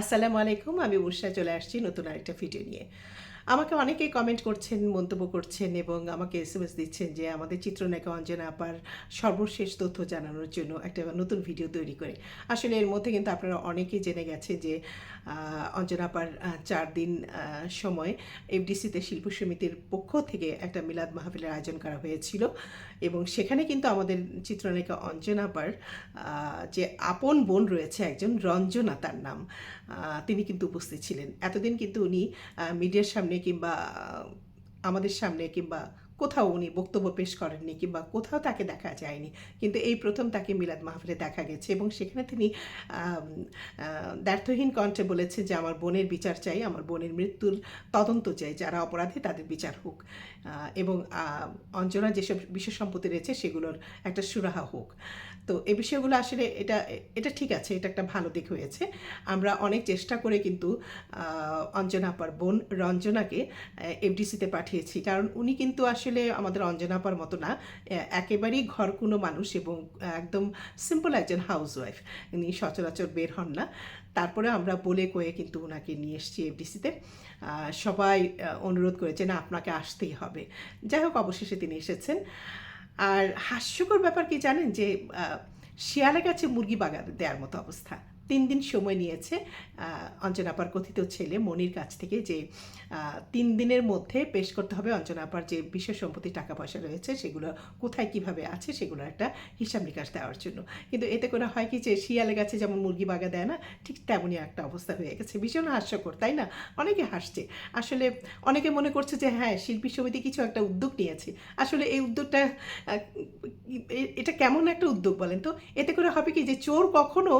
আসসালামু আলাইকুম, আমি উর্ষা চলে আসছি নতুন আরেকটা ভিডিও নিয়ে। আমাকে অনেকেই কমেন্ট করছেন, মন্তব্য করছেন এবং আমাকে এস এম এস দিচ্ছেন যে আমাদের চিত্রনায়িকা অঞ্জনা আপার সর্বশেষ তথ্য জানানোর জন্য একটা নতুন ভিডিও তৈরি করে। আসলে এর মধ্যে কিন্তু আপনারা অনেকেই জেনে গেছে যে অঞ্জনা আপার চার দিন সময় এফডিসিতে শিল্প সমিতির পক্ষ থেকে একটা মিলাদ মাহফিলের আয়োজন করা হয়েছিল এবং সেখানে কিন্তু আমাদের চিত্রনায়িকা অঞ্জনা আপার যে আপন বোন রয়েছে একজন রঞ্জনা তার নাম। তিনি কিন্তু উপস্থিত ছিলেন। এতদিন কিন্তু উনি মিডিয়ার সামনে কিংবা আমাদের সামনে কিংবা কোথাও উনি বক্তব্য পেশ করেননি কিংবা কোথাও তাকে দেখা যায়নি। কিন্তু এই প্রথম তাকে মিলাদ মাহফিলে দেখা গেছে এবং সেখানে তিনি দ্ব্যর্থহীন কণ্ঠে বলেছে যে, আমার বোনের বিচার চাই, আমার বোনের মৃত্যুর তদন্ত চাই, যারা অপরাধী তাদের বিচার হোক। এবং অঞ্জনা যেসব বিষয় সম্পত্তি রয়েছে সেগুলোর একটা সুরাহা হোক। তো এই বিষয়গুলো আসলে এটা এটা ঠিক আছে, এটা একটা ভালো দিক হয়েছে। আমরা অনেক চেষ্টা করে কিন্তু অঞ্জনাপার বোন রঞ্জনাকে এফডিসিতে পাঠিয়েছি। কারণ উনি কিন্তু আসলে আমাদের অঞ্জনাপার মতো না। একেবারেই ঘর কোনো মানুষ এবং একদম সিম্পল একজন হাউস ওয়াইফ উনি সচরাচর বের হন না। তারপরে আমরা বলে কয়ে কিন্তু ওনাকে নিয়ে এসেছি এফডিসিতে। সবাই অনুরোধ করেছে, না, আপনাকে আসতেই হবে। যাই হোক, অবশেষে তিনি এসেছেন। আর হাস্যকর ব্যাপার কি জানেন? যে শিয়ালে গেছে মুরগি বাগান দেওয়ার মতো অবস্থা। তিন দিন সময় নিয়েছে অঞ্জনাপার কথিত ছেলে মনির কাছ থেকে যে তিন দিনের মধ্যে পেশ করতে হবে অঞ্জনাপার যে বিশেষ সম্পত্তি টাকা পয়সা রয়েছে, সেগুলো কোথায় কীভাবে আছে, সেগুলো একটা হিসাব নিকাশ দেওয়ার জন্য। কিন্তু এতে করে হয় কি যে শিয়ালে গাছে যেমন মুরগি বাগা দেয় না, ঠিক তেমনই একটা অবস্থা হয়ে গেছে। ভীষণ হাস্যকর, তাই না? অনেকে হাসছে। আসলে অনেকে মনে করছে যে হ্যাঁ শিল্পী সমিতি কিছু একটা উদ্যোগ নিয়েছে। আসলে এই উদ্যোগটা এটা কেমন একটা উদ্যোগ বলেন তো? এতে করে হবে কি যে, চোর কখনো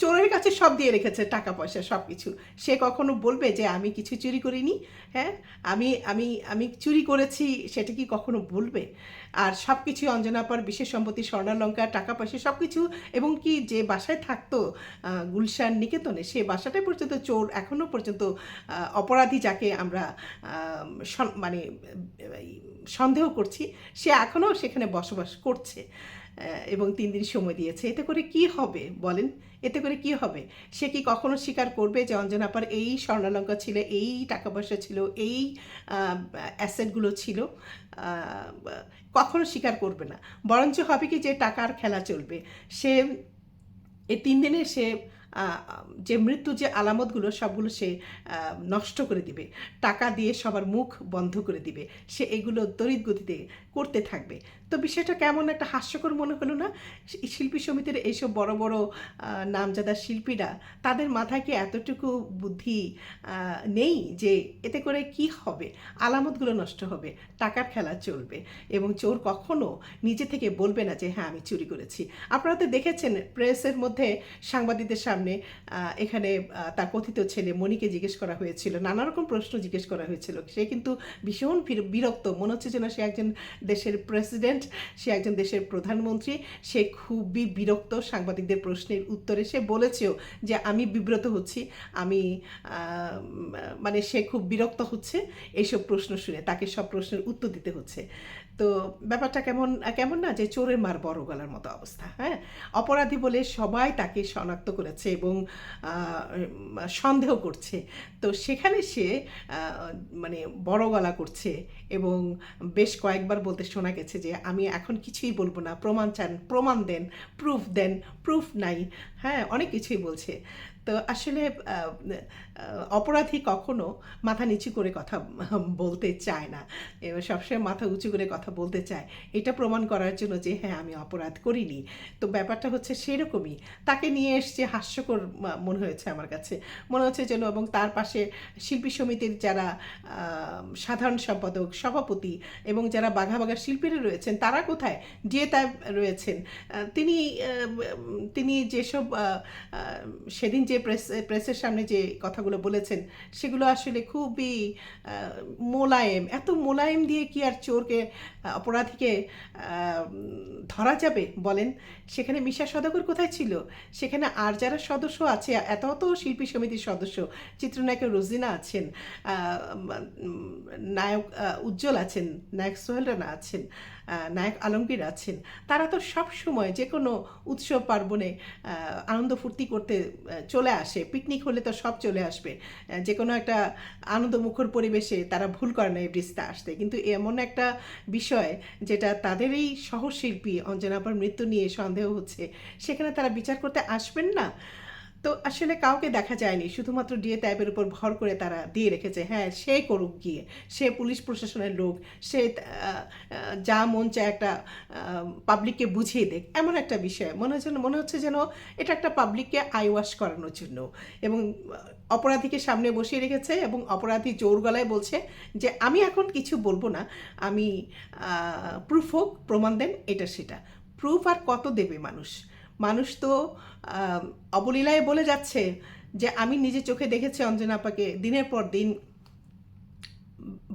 চোরের কাছে সব দিয়ে রেখেছে, টাকা পয়সা সব কিছু সে কখনো বলবে যে, আমি কিছু চুরি করিনি? হ্যাঁ? আমি আমি আমি চুরি করেছি, সেটা কি কখনো বলবে? আর সব কিছু অঞ্জনাপার বিশেষ সম্পত্তি স্বর্ণালঙ্কার টাকা পয়সা সব কিছু এবং কি যে বাসায় থাকতো গুলশান নিকেতনে, সে বাসাটাই পর্যন্ত চোর এখনও পর্যন্ত অপরাধী যাকে আমরা মানে সন্দেহ করছি, সে এখনও সেখানে বসবাস করছে। এবং তিন দিন সময় দিয়েছে। এতে করে কি হবে বলেন? এতে করে কি হবে? সে কি কখনো স্বীকার করবে যে অঞ্জনাপার এই স্বর্ণালঙ্কা ছিল, এই টাকা পয়সা ছিল, এই অ্যাসেটগুলো ছিল? কখনো স্বীকার করবে না। বরঞ্চ হবে কি যে টাকার খেলা চলবে। সে এই তিন দিনে সে যে মৃত্যু যে আলামতগুলো, সবগুলো সে নষ্ট করে দিবে। টাকা দিয়ে সবার মুখ বন্ধ করে দিবে। সে এগুলো তড়িৎ গতিতে করতে থাকবে। তো বিষয়টা কেমন একটা হাস্যকর মনে হলো না? শিল্পী সমিতির এইসব বড় বড় নামজাদা শিল্পীরা তাদের মাথায় কি এতটুকু বুদ্ধি নেই যে এতে করে কি হবে? আলামতগুলো নষ্ট হবে, টাকার খেলা চলবে এবং চোর কখনো নিজে থেকে বলবে না যে হ্যাঁ আমি চুরি করেছি। আপনারা তো দেখেছেন প্রেসের মধ্যে সাংবাদিকদের সামনে এখানে তার কথিত ছেলে মনিকে জিজ্ঞেস করা হয়েছিল, নানা রকম প্রশ্ন জিজ্ঞেস করা হয়েছিল। সে কিন্তু ভীষণ বিরক্ত, মনে হচ্ছে যেন সে একজন দেশের প্রেসিডেন্ট। সে একজন দেশের প্রধানমন্ত্রী। সে খুবই বিরক্ত সাংবাদিকদের প্রশ্নের উত্তরে সে বলেছেও যে আমি বিব্রত হচ্ছি, আমি মানে সে খুব বিরক্ত হচ্ছে, এইসব প্রশ্ন শুনে, তাকে সব প্রশ্নের উত্তর দিতে হচ্ছে। তো ব্যাপারটা কেমন কেমন না যে চোরের মার বড় গলার মতো অবস্থা হ্যাঁ? অপরাধী বলে সবাই তাকে শনাক্ত করেছে এবং সন্দেহ করছে। তো সেখানে সে মানে বড় গলা করছে এবং বেশ কয়েকবার বলতে শোনা গেছে যে, আমি এখন কিছুই বলব না। প্রমাণ চান, প্রমাণ দেন প্রুফ দেন প্রুফ নাই। হ্যাঁ অনেক কিছুই বলছে। তো আসলে অপরাধী কখনো মাথা নিচু করে কথা বলতে চায় না। সবসময় মাথা উঁচু করে কথা বলতে চায়। এটা প্রমাণ করার জন্য যে হ্যাঁ আমি অপরাধ করিনি। তো ব্যাপারটা হচ্ছে সেরকমই। তাকে নিয়ে এসছে হাস্যকর মনে হয়েছে আমার কাছে। মনে হচ্ছে যেন এবং তার পাশে শিল্পী সমিতির যারা সাধারণ সম্পাদক, সভাপতি এবং যারা বাঘা বাঘা শিল্পীরা রয়েছেন, তারা কোথায়? ডিএতা রয়েছেন। তিনি তিনি যেসব সেদিন যে প্রেস, প্রেসের সামনে যে কথাগুলো বলেছেন, সেগুলো আসলে খুবই মোলায়েম। এত মোলায়েম দিয়ে কি আর চোরকে অপরাধীকে ধরা যাবে বলেন? সেখানে মিশা সদাগর কোথায় ছিল? সেখানে আর যারা সদস্য আছে, এত অত শিল্পী সমিতির সদস্য, চিত্রনায়িকা রোজিনা আছেন নায়ক উজ্জ্বল আছেন, নায়ক সোহেল রানা আছেন। নায়ক আলমগীর আছেন। তারা তো সব সময় যে কোনো উৎসব, পার্বণে আনন্দ ফুর্তি করতে চলে আসে। পিকনিক হলে তো সব চলে আসবে। যে কোনো একটা আনন্দমুখর পরিবেশে তারা ভুল করে না এভরিস্তে আসতে। কিন্তু এমন একটা বিষয় যেটা তাদেরই সহশিল্পী অঞ্জনাপার মৃত্যু নিয়ে সন্দেহ হচ্ছে, সেখানে তারা বিচার করতে আসবেন না। তো আসলে কাউকে দেখা যায়নি, শুধুমাত্র ডিএ ট্যাবের উপর ভর করে তারা দিয়ে রেখেছে। হ্যাঁ সে করুক গিয়ে। সে পুলিশ প্রশাসনের লোক, সে যা মন চায় একটা পাবলিককে বুঝিয়ে দেখ এমন একটা বিষয়। মনে হচ্ছে মনে হচ্ছে যেন এটা একটা পাবলিককে আই ওয়াশ করানোর জন্য। এবং অপরাধীকে সামনে বসিয়ে রেখেছে এবং অপরাধী জোর গলায় বলছে যে, আমি এখন কিছু বলব না। আমি প্রুফ হোক, প্রমাণ দেন, এটা সেটা। প্রুফ আর কত দেবে মানুষ? মানুষ তো অবলীলায় বলে যাচ্ছে যে, আমি নিজে চোখে দেখেছি অঞ্জনা আপাকে দিনের পর দিন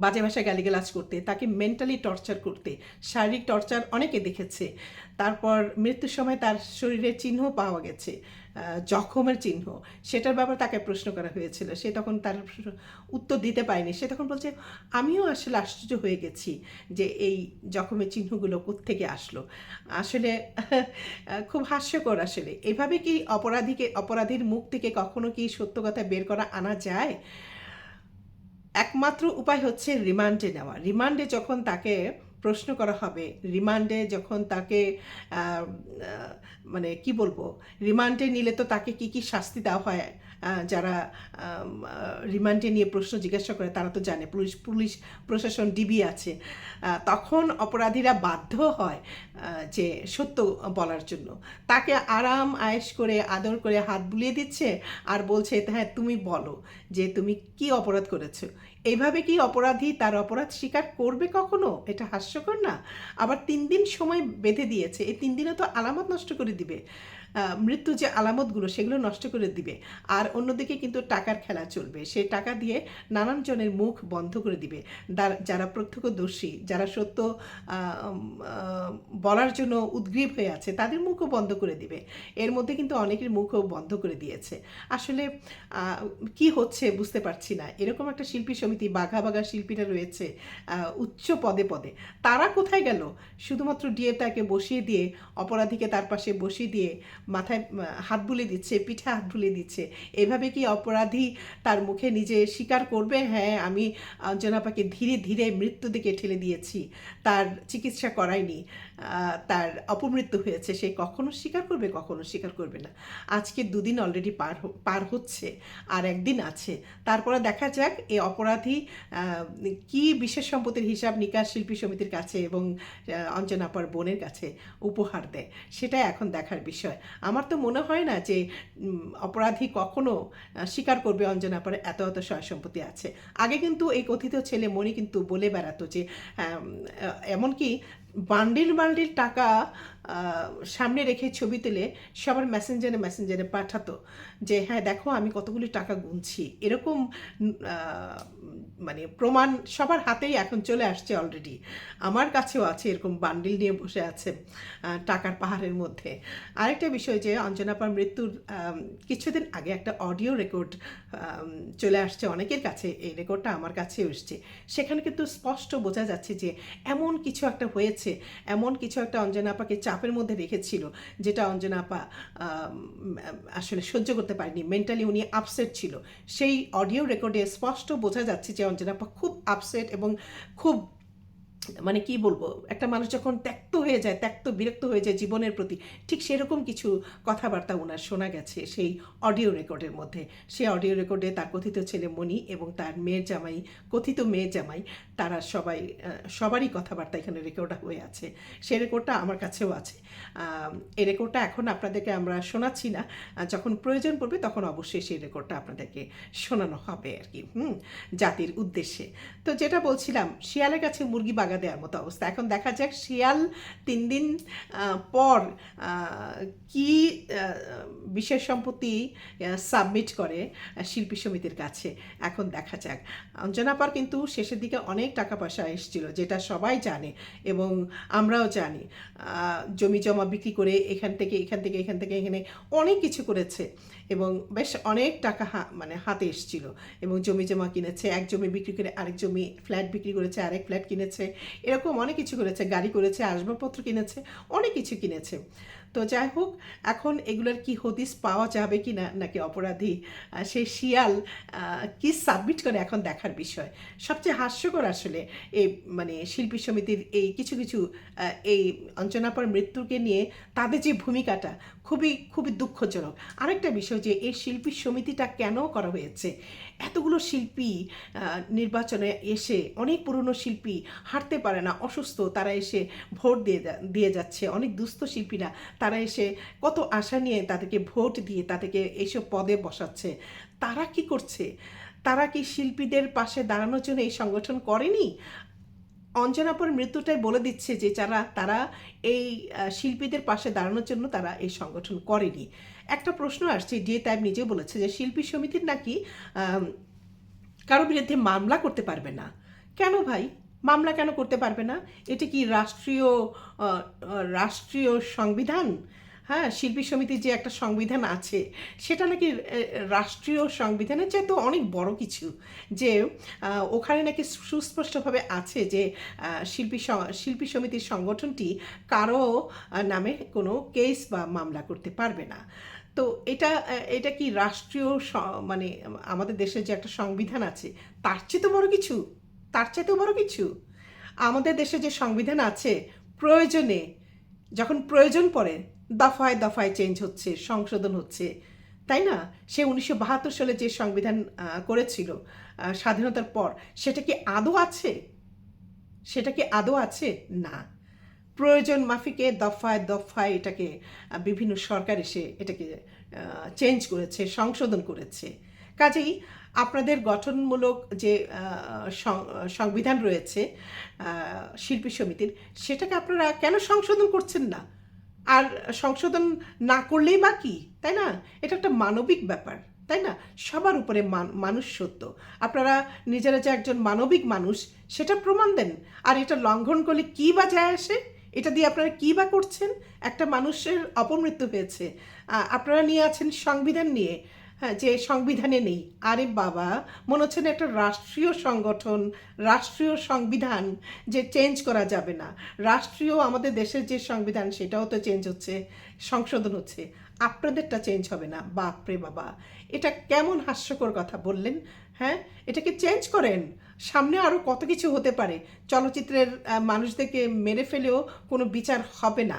বাজে ভাষায় গালিগালাজ করতে, তাকে মেন্টালি টর্চার করতে, শারীরিক টর্চার অনেকে দেখেছে। তারপর মৃত্যুর সময় তার শরীরের চিহ্ন পাওয়া গেছে জখমের চিহ্ন। সেটার ব্যাপারে তাকে প্রশ্ন করা হয়েছিল। সে তখন তার উত্তর দিতে পারেনি। সে তখন বলছে, আমিও আসলে আশ্চর্য হয়ে গেছি যে এই জখমের চিহ্নগুলো কোত্থেকে আসলো। আসলে খুব হাস্যকর আসলে। এভাবে কি অপরাধীকে, অপরাধীর মুখ থেকে কখনো কি সত্য কথা বের করা আনা যায়? একমাত্র উপায় হচ্ছে রিমান্ডে নেওয়া। রিমান্ডে যখন তাকে প্রশ্ন করা হবে। রিমান্ডে যখন তাকে মানে কি বলব, রিমান্ডে নিলে তো তাকে কি কি শাস্তি দেওয়া হয় যারা রিমান্ডে নিয়ে প্রশ্ন জিজ্ঞাসা করে তারা তো জানে। পুলিশ পুলিশ প্রশাসন ডিবি আছে। তখন অপরাধীরা বাধ্য হয় যে সত্য বলার জন্য। তাকে আরাম, আয়েশ করে, আদর করে হাত বুলিয়ে দিচ্ছে আর বলছে হ্যাঁ তুমি বলো যে তুমি কি অপরাধ করেছ? এইভাবে কি অপরাধী তার অপরাধ স্বীকার করবে কখনো? এটা হাস্যকর না। আবার তিন দিন সময় বেঁধে দিয়েছে। এই তিন দিনে তো আলামত নষ্ট করে দিবে। মৃত্যু যে আলামতগুলো, সেগুলো নষ্ট করে দিবে। আর অন্যদিকে কিন্তু টাকার খেলা চলবে। সে টাকা দিয়ে নানান জনের মুখ বন্ধ করে দিবে। যারা প্রত্যক্ষদর্শী, যারা সত্য বলার জন্য উদ্গ্রীব হয়ে আছে, তাদের মুখও বন্ধ করে দিবে। এর মধ্যে কিন্তু অনেকের মুখও বন্ধ করে দিয়েছে। আসলে কি হচ্ছে বুঝতে পারছি না। এরকম একটা শিল্পী সমিতি, বাঘা বাঘা শিল্পীরা রয়েছে উচ্চ পদে পদে। তারা কোথায় গেল? শুধুমাত্র ডিএ তাকে বসিয়ে দিয়ে, অপরাধীকে তার পাশে বসিয়ে দিয়ে মাথায় হাত বুলিয়ে দিচ্ছে, পিঠে হাত বুলিয়ে দিচ্ছে। এভাবে কি অপরাধী তার মুখে নিজে স্বীকার করবে? হ্যাঁ আমি অঞ্জনাপাকে ধীরে ধীরে মৃত্যু দিকে ঠেলে দিয়েছি। তার চিকিৎসা করায়নি। তার অপমৃত্যু হয়েছে। সে কখনো স্বীকার করবে, কখনো স্বীকার করবে না। আজকে দুদিন অলরেডি পার পার হচ্ছে, আর একদিন আছে। তারপরে দেখা যাক এ অপরাধী কি বিশেষ সম্পত্তির হিসাব নিকাশ শিল্পী সমিতির কাছে এবং অঞ্জনাপার বোনের কাছে উপহার দেয়। সেটা এখন দেখার বিষয়। আমার তো মনে হয় না যে অপরাধী কখনো স্বীকার করবে অঞ্জনা পরে এত এত সয় সম্পত্তি আছে। আগে কিন্তু এই কথিত ছেলে মনি কিন্তু বলে বেড়াতো যে এমনকি বান্ডিল বান্ডিল টাকা সামনে রেখে ছবি তুলে সবার মেসেঞ্জারে মেসেঞ্জারে পাঠাতো যে হ্যাঁ দেখো আমি কতগুলি টাকা গুনছি। এরকম মানে প্রমাণ সবার হাতেই এখন চলে আসছে অলরেডি আমার কাছেও আছে এরকম বান্ডিল নিয়ে বসে আছে টাকার পাহাড়ের মধ্যে। আরেকটা বিষয় যে অঞ্জনাপার মৃত্যুর কিছুদিন আগে একটা অডিও রেকর্ড চলে আসছে অনেকের কাছে। এই রেকর্ডটা আমার কাছেও এসছে। সেখানে কিন্তু স্পষ্ট বোঝা যাচ্ছে যে এমন কিছু একটা হয়েছে, এমন কিছু একটা অঞ্জনা আপাকে চাপের মধ্যে রেখেছিল, যেটা অঞ্জনা আপা আসলে সহ্য করতে পারেনি। মেন্টালি উনি আপসেট ছিল। সেই অডিও রেকর্ডে স্পষ্ট বোঝা যাচ্ছে যে অঞ্জনা আপা খুব আপসেট এবং খুব মানে কি বলব, একটা মানুষ যখন ত্যক্ত হয়ে যায়, ত্যক্ত, বিরক্ত হয়ে যায় জীবনের প্রতি, ঠিক সেরকম কিছু কথাবার্তা ওনার শোনা গেছে সেই অডিও রেকর্ডের মধ্যে। সেই অডিও রেকর্ডে তার কথিত ছেলে মণি এবং তার মেয়ের জামাই, কথিত মেয়ের জামাই, তারা সবাই সবারই কথাবার্তা এখানে রেকর্ড হয়ে আছে। সেই রেকর্ডটা আমার কাছেও আছে। এই রেকর্ডটা এখন আপনাদেরকে আমরা শোনাচ্ছি না। যখন প্রয়োজন পড়বে তখন অবশ্যই সেই রেকর্ডটা আপনাদেরকে শোনানো হবে আর কি, হুম, জাতির উদ্দেশ্যে। তো যেটা বলছিলাম, শিয়ালের কাছে মুরগি বাগা দেওয়ার মতো অবস্থা। এখন দেখা যাক শিয়াল তিন দিন পর কি বিশেষ সম্পত্তি সাবমিট করে শিল্পী সমিতির কাছে। এখন দেখা যাক। অঞ্জনাপার কিন্তু শেষের দিকে অনেক টাকা পয়সা এসেছিল, যেটা সবাই জানে এবং আমরাও জানি। জমি জমা বিক্রি করে এখান থেকে এখান থেকে এখান থেকে, এখানে অনেক কিছু করেছে। এবং বেশ অনেক টাকা মানে হাতে এসেছিল। এবং জমি জমা কিনেছে, এক জমি বিক্রি করে আরেক জমি ফ্ল্যাট বিক্রি করেছে, আরেক ফ্ল্যাট কিনেছে, এরকম অনেক কিছু করেছে, গাড়ি করেছে, আসবাবপত্র কিনেছে, অনেক কিছু কিনেছে। তো যাই হোক, এখন এগুলোর কি হদিস পাওয়া যাবে কি না নাকি অপরাধী সেই শিয়াল কি সাবমিট করে এখন দেখার বিষয়? সবচেয়ে হাস্যকর আসলে এই মানে শিল্পী সমিতির এই কিছু কিছু এই অঞ্জনাপার মৃত্যুকে নিয়ে তাদের যে ভূমিকাটা খুবই খুবই দুঃখজনক। আরেকটা বিষয় যে এই শিল্পী সমিতিটা কেন করা হয়েছে? এতগুলো শিল্পী নির্বাচনে এসে অনেক পুরনো শিল্পী হাঁটতে পারে না, অসুস্থ, তারা এসে ভোট দিয়ে দিয়ে যাচ্ছে। অনেক দুস্থ শিল্পীরা, তারা এসে কত আশা নিয়ে তাদেরকে ভোট দিয়ে তাদেরকে এইসব পদে বসাচ্ছে। তারা কি করছে? তারা কি শিল্পীদের পাশে দাঁড়ানোর জন্য এই সংগঠন করেনি? অঞ্জনাপুর মৃত্যুটাই বলে দিচ্ছে যে যারা, তারা এই শিল্পীদের পাশে দাঁড়ানোর জন্য তারা এই সংগঠন করেনি। একটা প্রশ্ন আসছে ডিএ তাইব নিজেও বলেছে যে শিল্পী সমিতির নাকি কারও বিরুদ্ধে মামলা করতে পারবে না। কেন ভাই? মামলা কেন করতে পারবে না? এটা কি রাষ্ট্রীয় রাষ্ট্রীয় সংবিধান? হ্যাঁ শিল্পী সমিতির যে একটা সংবিধান আছে, সেটা নাকি রাষ্ট্রীয় সংবিধানের তো অনেক বড় কিছু। যে ওখানে নাকি সুস্পষ্টভাবে আছে যে শিল্পী শিল্পী সমিতির সংগঠনটি কারও নামে কোনো কেস বা মামলা করতে পারবে না। তো এটা এটা কি রাষ্ট্রীয় মানে আমাদের দেশের যে একটা সংবিধান আছে, তার চেয়ে তো বড় কিছু? তার চাইতেও বড় কিছু? আমাদের দেশে যে সংবিধান আছে, প্রয়োজনে, যখন প্রয়োজন পড়ে দফায় দফায় চেঞ্জ হচ্ছে, সংশোধন হচ্ছে, তাই না? সে উনিশশো বাহাত্তর সালে যে সংবিধান করেছিল স্বাধীনতার পর, সেটা কি আদৌ আছে? সেটা কি আদৌ আছে? না। প্রয়োজন মাফিকে দফায় দফায় এটাকে বিভিন্ন সরকার এসে এটাকে চেঞ্জ করেছে, সংশোধন করেছে। কাজেই আপনাদের গঠনমূলক যে সংবিধান রয়েছে শিল্পী সমিতির, সেটাকে আপনারা কেন সংশোধন করছেন না? আর সংশোধন না করলেই বা কি? তাই না? এটা একটা মানবিক ব্যাপার, তাই না? সবার উপরে মান- মানুষ সত্য। আপনারা নিজেরা যে একজন মানবিক মানুষ, সেটা প্রমাণ দেন। আর এটা লঙ্ঘন করলে কী বা যায় আসে? এটা দিয়ে আপনারা কী বা করছেন? একটা মানুষের অপমৃত্যু হয়েছে। আপনারা নিয়ে আছেন সংবিধান নিয়ে। হ্যাঁ যে সংবিধানে নেই। আরে বাবা, মনে হচ্ছে না একটা রাষ্ট্রীয় সংগঠন, রাষ্ট্রীয় সংবিধান যে চেঞ্জ করা যাবে না। রাষ্ট্রীয় আমাদের দেশের যে সংবিধান, সেটাও তো চেঞ্জ হচ্ছে, সংশোধন হচ্ছে। আপনাদেরটা চেঞ্জ হবে না। বাপরে বাবা, এটা কেমন হাস্যকর কথা বললেন হ্যাঁ? এটাকে চেঞ্জ করেন? সামনে আরও কত কিছু হতে পারে। চলচ্চিত্রের মানুষদেরকে মেরে ফেলেও কোনো বিচার হবে না।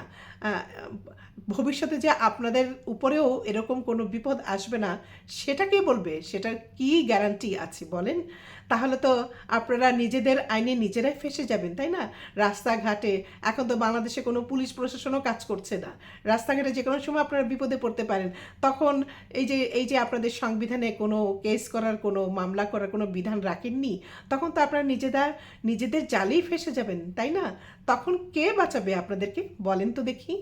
ভবিষ্যতে যে আপনাদের উপরেও এরকম কোনো বিপদ আসবে না, সেটা কে বলবে? সেটার কি গ্যারান্টি আছে বলেন? তাহলে তো আপনারা নিজেদের আইনে নিজেরাই ফেসে যাবেন, তাই না? রাস্তাঘাটে, এখন তো বাংলাদেশে কোনো পুলিশ প্রশাসনও কাজ করছে না। রাস্তাঘাটে যে কোনো সময় আপনারা বিপদে পড়তে পারেন। তখন এই যে এই যে আপনাদের সংবিধানে কোনো কেস করার কোনো মামলা করার কোনো বিধান রাখেননি, তখন তো আপনারা নিজেদের নিজেদের জালেই ফেসে যাবেন, তাই না? তখন কে বাঁচাবে আপনাদেরকে? বলেন তো দেখি।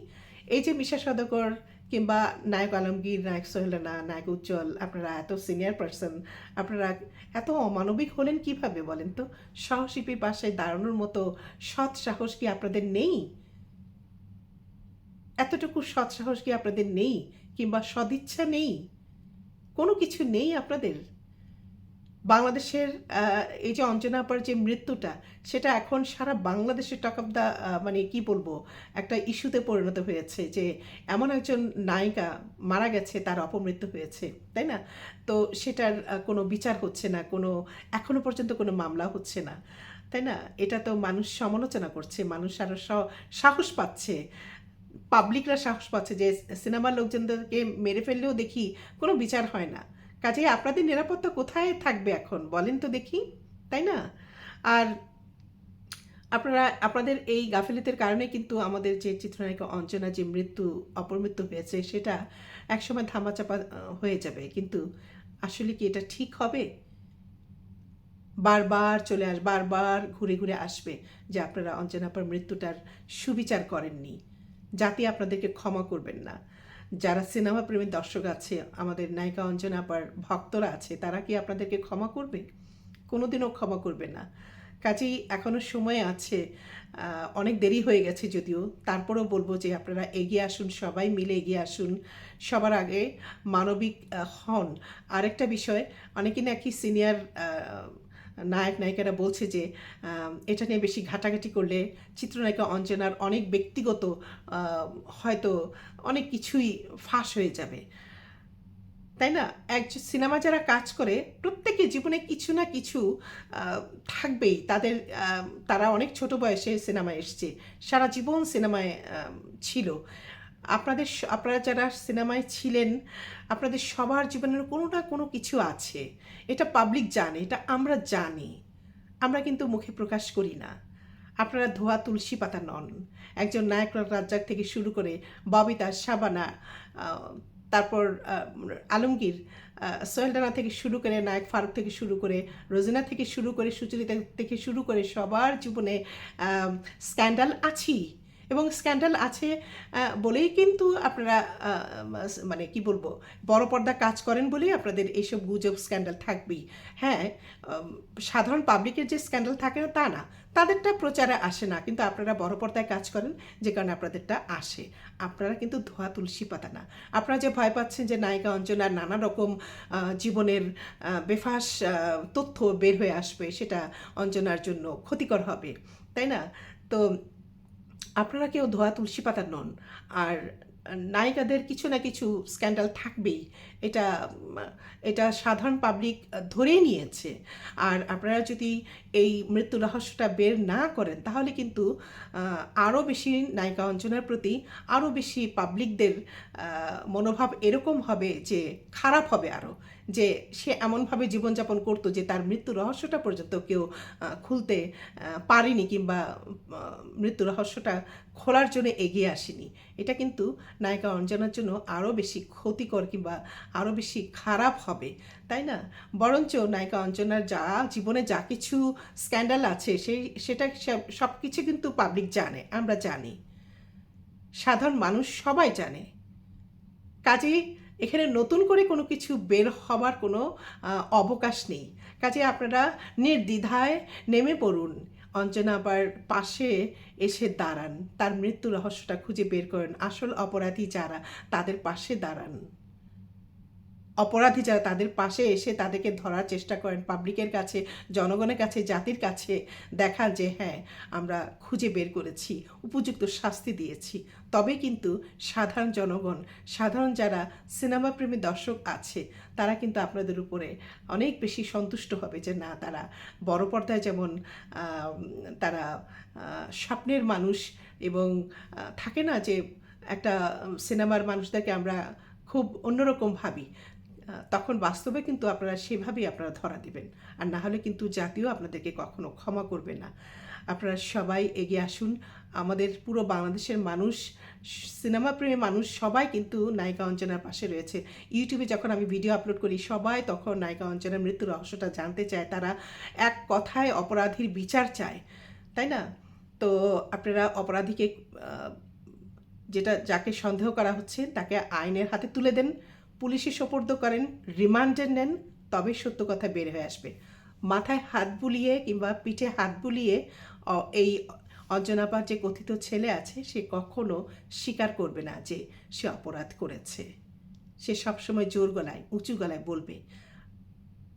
এই যে মিশা সদকর কিংবা নায়ক আলমগীর, নায়ক সোহেল রানা, নায়ক উজ্জ্বল, আপনারা এত সিনিয়র পার্সন আপনারা এত অমানবিক হলেন কীভাবে বলেন তো? সহশিল্পীর পাশে দাঁড়ানোর মতো সৎ সাহস কি আপনাদের নেই? এতটুকু সৎ সাহস কি আপনাদের নেই? কিংবা সদিচ্ছা নেই? কোনো কিছু নেই আপনাদের? বাংলাদেশের এই যে অঞ্জনা আপার যে মৃত্যুটা, সেটা এখন সারা বাংলাদেশের টক অফ দ্য মানে কি বলব, একটা ইস্যুতে পরিণত হয়েছে যে এমন একজন নায়িকা মারা গেছে, তার অপমৃত্যু হয়েছে, তাই না? তো সেটার কোনো বিচার হচ্ছে না, কোনো, এখনও পর্যন্ত কোনো মামলা হচ্ছে না, তাই না? এটা তো মানুষ সমালোচনা করছে, মানুষ আরও সাহস পাচ্ছে পাবলিকরা সাহস পাচ্ছে যে সিনেমার লোকজনদেরকে মেরে ফেললেও দেখি কোনো বিচার হয় না। কাজেই আপনাদের নিরাপত্তা কোথায় থাকবে এখন? বলেন তো দেখি, তাই না? আর আপনারা, আপনাদের এই গাফিলতির কারণে কিন্তু আমাদের যে চিত্রনায়িকা অঞ্জনা যে মৃত্যু, অপমৃত্যু হয়েছে, সেটা একসময় ধামাচাপা হয়ে যাবে। কিন্তু আসলে কি এটা ঠিক হবে? বারবার চলে আস, বারবার ঘুরে ঘুরে আসবে যে আপনারা অঞ্জনাপার মৃত্যুটার সুবিচার করেননি। জাতি আপনাদেরকে ক্ষমা করবেন না। যারা সিনেমা প্রেমী দর্শক আছে, আমাদের নায়িকা অঞ্জনা আপার ভক্তরা আছে, তারা কি আপনাদেরকে ক্ষমা করবে? কোনোদিনও ক্ষমা করবে না। কাজেই এখনও সময় আছে অনেক দেরি হয়ে গেছে যদিও। তারপরেও বলব যে আপনারা এগিয়ে আসুন, সবাই মিলে এগিয়ে আসুন। সবার আগে মানবিক হন। আরেকটা বিষয়, অনেকে নাকি সিনিয়র নায়ক নায়িকারা বলছে যে এটা নিয়ে বেশি ঘাটাঘাটি করলে চিত্রনায়িকা অঞ্জনার অনেক ব্যক্তিগত হয়তো অনেক কিছুই ফাঁস হয়ে যাবে। তাই না? এক সিনেমা যারা কাজ করে প্রত্যেকে জীবনে কিছু না কিছু থাকবেই। তাদের তারা অনেক ছোট বয়সে সিনেমায় এসছে। সারা জীবন সিনেমায় ছিল। আপনাদের আপনারা যারা সিনেমায় ছিলেন আপনাদের সবার জীবনের কোনো না কোনো কিছু আছে। এটা পাবলিক জানে এটা আমরা জানি। আমরা কিন্তু মুখে প্রকাশ করি না। আপনারা ধোয়া তুলসী পাতা নন। একজন নায়ক রাজ্জাক থেকে শুরু করে ববিতা শাবানা তারপর আলমগীর আহ, সোহেল রানা থেকে শুরু করে নায়ক ফারুক থেকে শুরু করে রোজিনা থেকে শুরু করে সুচরিতা থেকে শুরু করে সবার জীবনে স্ক্যান্ডাল আছেই। এবং স্ক্যান্ডাল আছে বলেই কিন্তু আপনারা মানে কি বলব, বড় পর্দা কাজ করেন বলেই আপনাদের এইসব গুজব স্ক্যান্ডাল থাকবেই। হ্যাঁ সাধারণ পাবলিকের যে স্ক্যান্ডাল থাকে না তা না, তাদেরটা প্রচারে আসে না, কিন্তু আপনারা বড় পর্দায় কাজ করেন, যে কারণে আপনাদেরটা আসে। আপনারা কিন্তু ধোয়া তুলসী পাতা না। আপনারা যে ভয় পাচ্ছেন যে নায়িকা অঞ্জনার নানা রকম জীবনের বেফাস তথ্য বের হয়ে আসবে, সেটা অঞ্জনার জন্য ক্ষতিকর হবে, তাই না? তো আপনারা কেউ ধোয়া তুলসী পাতা নন, আর নায়িকাদের কিছু না কিছু স্ক্যান্ডাল থাকবেই। এটা এটা সাধারণ পাবলিক ধরেই নিয়েছে। আর আপনারা যদি এই মৃত্যু রহস্যটা বের না করেন, তাহলে কিন্তু আরও বেশি নায়িকা অঞ্জনার প্রতি আরও বেশি পাবলিকদের মনোভাব এরকম হবে যে খারাপ হবে আরও যে সে এমনভাবে জীবনযাপন করতো যে তার মৃত্যু রহস্যটা পর্যন্ত কেউ খুলতে পারেনি কিংবা মৃত্যু রহস্যটা খোলার জন্য এগিয়ে আসেনি। এটা কিন্তু নায়িকা অঞ্জনার জন্য আরও বেশি ক্ষতিকর কিংবা আরও বেশি খারাপ হবে, তাই না? বরঞ্চ নায়িকা অঞ্জনার যা জীবনে যা কিছু স্ক্যান্ডাল আছে, সেই, সেটা সব কিছু কিন্তু পাবলিক জানে, আমরা জানি। সাধারণ মানুষ সবাই জানে। কাজেই এখানে নতুন করে কোনো কিছু বের হবার কোনো অবকাশ নেই। কাজে আপনারা নির্দ্বিধায় নেমে পড়ুন। অঞ্জনা আবার পাশে এসে দাঁড়ান। তার মৃত্যু রহস্যটা খুঁজে বের করেন। আসল অপরাধী যারা, তাদের পাশে দাঁড়ান। অপরাধী যারা তাদের পাশে এসে তাদেরকে ধরার চেষ্টা করেন পাবলিকের কাছে, জনগণের কাছে, জাতির কাছে দেখান যে হ্যাঁ আমরা খুঁজে বের করেছি, উপযুক্ত শাস্তি দিয়েছি। তবে কিন্তু সাধারণ জনগণ, সাধারণ যারা সিনেমা প্রেমী দর্শক আছে, তারা কিন্তু আপনাদের উপরে অনেক বেশি সন্তুষ্ট হবে যে, না, তারা বড় পর্দায় যেমন তারা স্বপ্নের মানুষ এবং থাকে না যে, একটা সিনেমার মানুষদেরকে আমরা খুব অন্যরকম ভাবি। তখন বাস্তবে কিন্তু আপনারা সেভাবেই আপনারা ধরা দিবেন। আর না হলে কিন্তু জাতীয় আপনাদেরকে কখনো ক্ষমা করবে না। আপনারা সবাই এগিয়ে আসুন। আমাদের পুরো বাংলাদেশের মানুষ, সিনেমা প্রেমী মানুষ সবাই কিন্তু নায়িকা অঞ্জনার পাশে রয়েছে। ইউটিউবে যখন আমি ভিডিও আপলোড করি, সবাই তখন নায়িকা অঞ্জনার মৃত্যু রহস্যটা জানতে চায়। তারা এক কথায় অপরাধীর বিচার চায়, তাই না? তো আপনারা অপরাধীকে যেটা যাকে সন্দেহ করা হচ্ছে, তাকে আইনের হাতে তুলে দেন। পুলিশে সোপর্দ করেন, রিমান্ডে নেন তবে সত্য কথা বের হয়ে আসবে। মাথায় হাত বুলিয়ে কিংবা পিঠে হাত বুলিয়ে এই অঞ্জনাপার যে কথিত ছেলে আছে, সে কখনো স্বীকার করবে না যে সে অপরাধ করেছে। সে সবসময় জোর গলায়, উঁচু গলায় বলবে,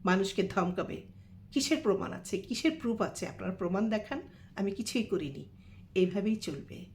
মানুষকে ধমকাবে। কিসের প্রমাণ আছে? কিসের প্রুফ আছে? আপনার প্রমাণ দেখান। আমি কিছুই করিনি। এইভাবেই চলবে।